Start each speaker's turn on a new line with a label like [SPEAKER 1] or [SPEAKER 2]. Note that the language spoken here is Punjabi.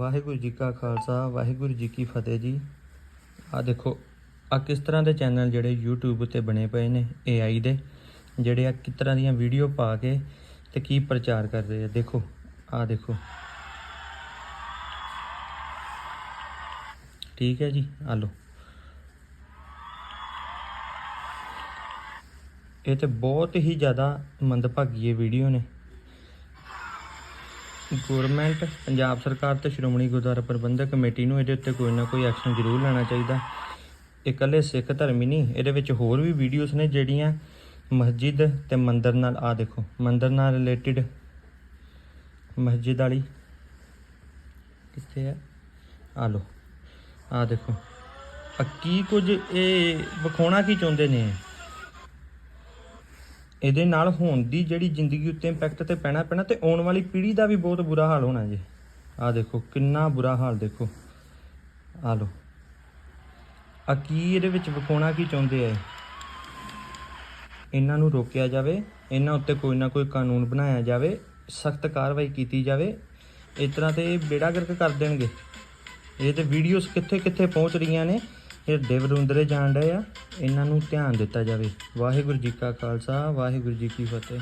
[SPEAKER 1] ਵਾਹਿਗੁਰੂ ਜੀ ਕਾ ਖਾਲਸਾ, ਵਾਹਿਗੁਰੂ ਜੀ ਕੀ ਫਤਿਹ ਜੀ। ਆ ਦੇਖੋ ਆ ਕਿਸ ਤਰ੍ਹਾਂ ਦੇ ਚੈਨਲ ਜਿਹੜੇ YouTube ਤੇ ਬਣੇ ਪਏ ਨੇ AI ਦੇ, ਜਿਹੜੇ ਆ ਕਿਸ ਤਰ੍ਹਾਂ ਦੀਆਂ ਵੀਡੀਓ ਪਾ ਕੇ ਤੇ ਕੀ ਪ੍ਰਚਾਰ ਕਰ ਰਹੇ ਆ। ਦੇਖੋ ਆ ਦੇਖੋ। ਠੀਕ ਹੈ ਜੀ, ਆ ਲਓ। ਇਹ ਤੇ ਬਹੁਤ ਹੀ ਜ਼ਿਆਦਾ ਮੰਦਭਾਗੀ ਇਹ ਵੀਡੀਓ ਨੇ। ਗਵਰਨਮੈਂਟ ਪੰਜਾਬ ਸਰਕਾਰ ਤੇ ਸ਼੍ਰੋਮਣੀ ਗੁਰਦੁਆਰਾ ਪ੍ਰਬੰਧਕ ਕਮੇਟੀ ਨੂੰ ਇਹਦੇ ਉੱਤੇ ਕੋਈ ਨਾ ਕੋਈ ਐਕਸ਼ਨ ਜ਼ਰੂਰ ਲੈਣਾ ਚਾਹੀਦਾ। ਇਕੱਲੇ ਸਿੱਖ ਧਰਮ ਹੀ ਨਹੀਂ, ਇਹਦੇ ਵਿੱਚ ਹੋਰ ਵੀ ਵੀਡੀਓਜ਼ ਨੇ ਜਿਹੜੀਆਂ ਮਸਜਿਦ ਤੇ ਮੰਦਰ ਨਾਲ ਆ ਦੇਖੋ, ਮੰਦਰ ਨਾਲ ਰਿਲੇਟਡ ਮਸਜਿਦ ਵਾਲੀ। ਕਿੱਥੇ ਹੈ ਆ ਲੋ ਆ ਦੇਖੋ। ਆ ਕੀ ਕੁਝ, ਇਹ ਵਿਖਾਉਣਾ ਕੀ ਚਾਹੁੰਦੇ ਨੇ? ਇਹਦੇ ਨਾਲ ਹੋਣ ਦੀ ਜਿਹੜੀ ਜ਼ਿੰਦਗੀ ਉੱਤੇ ਇੰਪੈਕਟ ਤੇ ਪੈਣਾ ਪੈਣਾ ਤੇ ਆਉਣ ਵਾਲੀ ਪੀੜ੍ਹੀ ਦਾ ਵੀ ਬਹੁਤ ਬੁਰਾ ਹਾਲ ਹੋਣਾ ਜੀ। ਆ ਦੇਖੋ, ਕਿੰਨਾ ਬੁਰਾ ਹਾਲ ਦੇਖੋ। ਆ ਲੋ ਆ ਕੀ ਇਹਦੇ ਵਿੱਚ ਵਿਖਾਉਣਾ, ਕੀ ਚਾਹੁੰਦੇ ਆ ਇਹਨਾਂ ਨੂੰ ਰੋਕਿਆ ਜਾਵੇ, ਇਹਨਾਂ ਉੱਤੇ ਕੋਈ ਨਾ ਕੋਈ ਕਾਨੂੰਨ ਬਣਾਇਆ ਜਾਵੇ, ਸਖਤ ਕਾਰਵਾਈ ਕੀਤੀ ਜਾਵੇ। ਇਸ ਤਰ੍ਹਾਂ ਤੇ ਇਹ ਬੇੜਾ ਗਰਕ ਕਰ ਦੇਣਗੇ। ਇਹ ਤੇ ਵੀਡੀਓਜ਼ ਕਿੱਥੇ ਕਿੱਥੇ ਪਹੁੰਚ ਰਹੀਆਂ ਨੇ। ਇਹ ਦੇਵਰੁੰਦਰੇ ਜਾਣ ਰਹੇ ਆ। ਇਹਨਾਂ ਨੂੰ ਧਿਆਨ ਦਿੱਤਾ ਜਾਵੇ। ਵਾਹਿਗੁਰੂ ਜੀ ਕਾ ਖਾਲਸਾ, ਵਾਹਿਗੁਰੂ ਜੀ ਕੀ ਫਤਿਹ।